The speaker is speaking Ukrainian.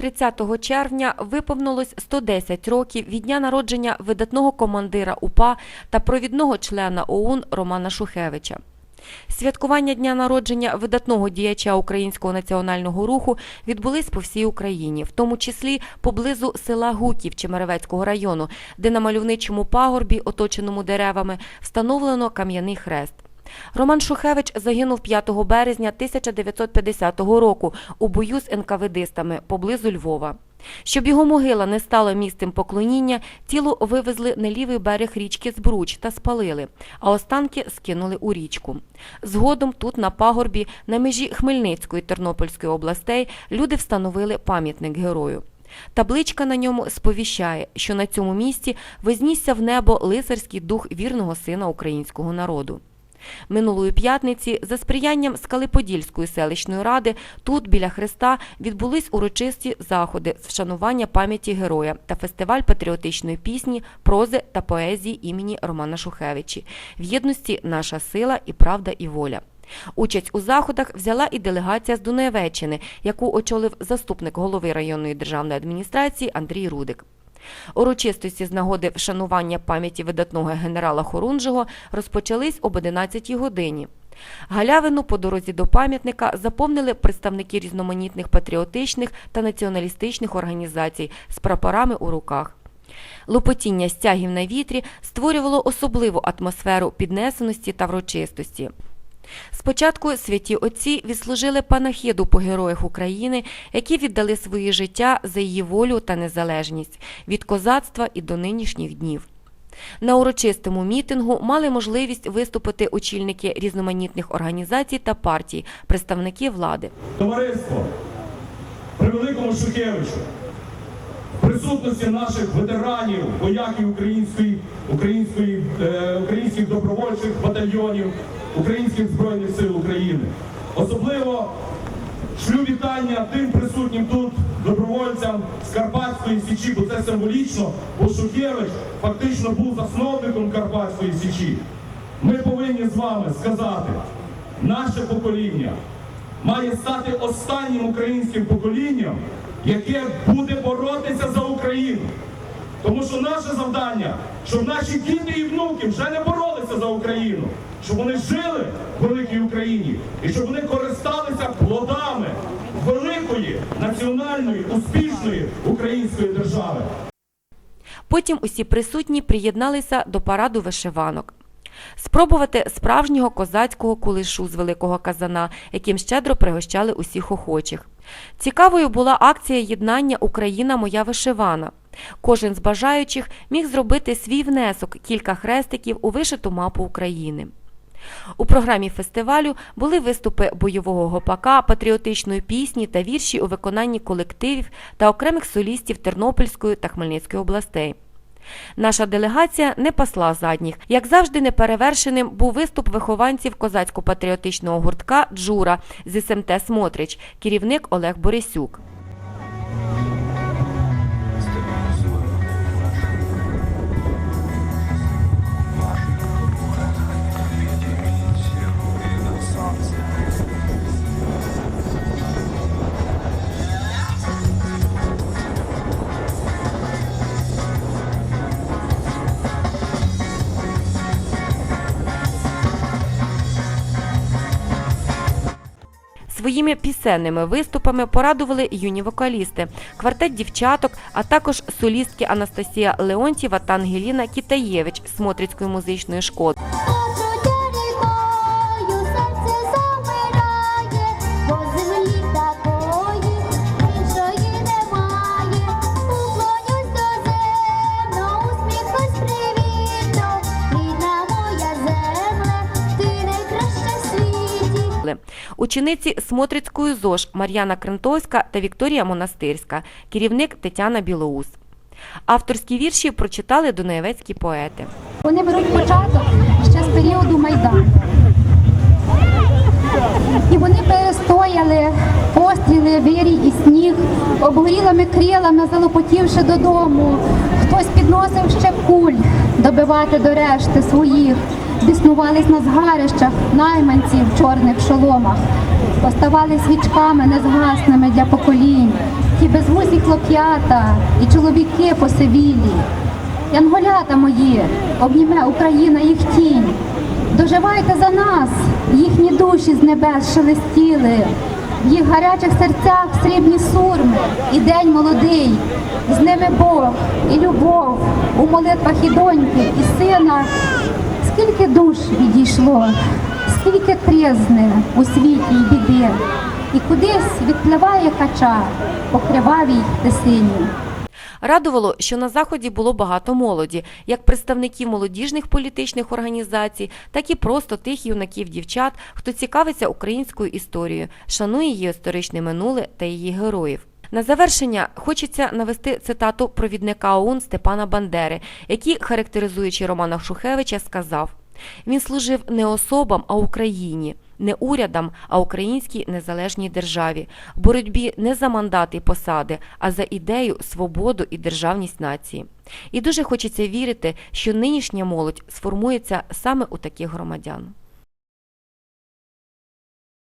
30 червня виповнилось 110 років від дня народження видатного командира УПА та провідного члена ОУН Романа Шухевича. Святкування дня народження видатного діяча українського національного руху відбулись по всій Україні, в тому числі поблизу села Гуків Чемеревецького району, де на мальовничому пагорбі, оточеному деревами, встановлено кам'яний хрест. Роман Шухевич загинув 5 березня 1950 року у бою з НКВДистами поблизу Львова. Щоб його могила не стала місцем поклоніння, тіло вивезли на лівий берег річки Збруч та спалили, а останки скинули у річку. Згодом тут, на пагорбі, на межі Хмельницької та Тернопільської областей, люди встановили пам'ятник герою. Табличка на ньому сповіщає, що на цьому місці вознісся в небо лицарський дух вірного сина українського народу. Минулої п'ятниці за сприянням Скалиподільської селищної ради тут, біля Христа, відбулись урочисті заходи з вшанування пам'яті героя та фестиваль патріотичної пісні, прози та поезії імені Романа Шухевичі в єдності Наша сила і правда і воля. Участь у заходах взяла і делегація з Дунаєвеччини, яку очолив заступник голови районної державної адміністрації Андрій Рудик. Урочистості з нагоди вшанування пам'яті видатного генерала Хорунжого розпочались об 11 годині. Галявину по дорозі до пам'ятника заповнили представники різноманітних патріотичних та націоналістичних організацій з прапорами у руках. Лопотіння стягів на вітрі створювало особливу атмосферу піднесеності та врочистості. Спочатку святі отці відслужили панахиду по героях України, які віддали свої життя за її волю та незалежність від козацтва і до нинішніх днів. На урочистому мітингу мали можливість виступити очільники різноманітних організацій та партій, представники влади. Товариство, при великому Шухевичу, в присутності наших ветеранів, вояків української, української, е, українських добровольчих батальйонів, українських збройних сил України. Особливо шлю вітання тим присутнім тут добровольцям з Карпатської Січі, бо це символічно, бо Шухевич фактично був засновником Карпатської Січі. Ми повинні з вами сказати, наше покоління має стати останнім українським поколінням, яке буде боротися за Україну. Тому що наше завдання, щоб наші діти і внуки вже не боролися за Україну, щоб вони жили в великій Україні і щоб вони користалися плодами великої національної успішної української держави. Потім усі присутні приєдналися до параду вишиванок. Спробувати справжнього козацького кулешу з великого казана, яким щедро пригощали усіх охочих. Цікавою була акція єднання Україна моя вишивана. Кожен з бажаючих міг зробити свій внесок кілька хрестиків у вишиту мапу України. У програмі фестивалю були виступи бойового гопака, патріотичної пісні та вірші у виконанні колективів та окремих солістів Тернопільської та Хмельницької областей. Наша делегація не пасла задніх. Як завжди, неперевершеним був виступ вихованців козацько-патріотичного гуртка Джура з СМТ Смотрич, керівник Олег Борисюк. Своїми пісенними виступами порадували юні вокалісти, квартет дівчаток, а також солістки Анастасія Леонтьєва та Ангеліна Кітаєвич з Смотрицької музичної школи. Учениці Смотрицької ЗОЖ Мар'яна Крентовська та Вікторія Монастирська, керівник Тетяна Білоус. Авторські вірші прочитали дунаєвецькі поети. Вони беруть початок ще з періоду Майдану. І вони перестояли постріли, вирій і сніг, обгорілими крилами, залопотівши додому. Хтось підносив ще куль добивати до решти своїх. Біснувались на згарищах найманці в чорних шоломах. Поставали свічками незгасними для поколінь. Ті безвусі хлоп'ята і чоловіки посивілі. Янголята мої, обніме Україна їх тінь. Доживайте за нас, їхні душі з небес шелестіли. В їх гарячих серцях срібні сурми, і день молодий, з ними Бог і любов у молитвах і доньки, і сина. Скільки душ відійшло, скільки тризни у світі й біди, і кудись відпливає кача по кривавій тисині. Радувало, що на заході було багато молоді, як представників молодіжних політичних організацій, так і просто тих юнаків дівчат, хто цікавиться українською історією, шанує її історичне минуле та її героїв. На завершення хочеться навести цитату провідника ОУН Степана Бандери, який, характеризуючи Романа Шухевича, сказав: він служив не особам, а Україні, не урядам, а українській незалежній державі, боротьбі не за мандати і посади, а за ідею, свободу і державність нації. І дуже хочеться вірити, що нинішня молодь сформується саме у таких громадян.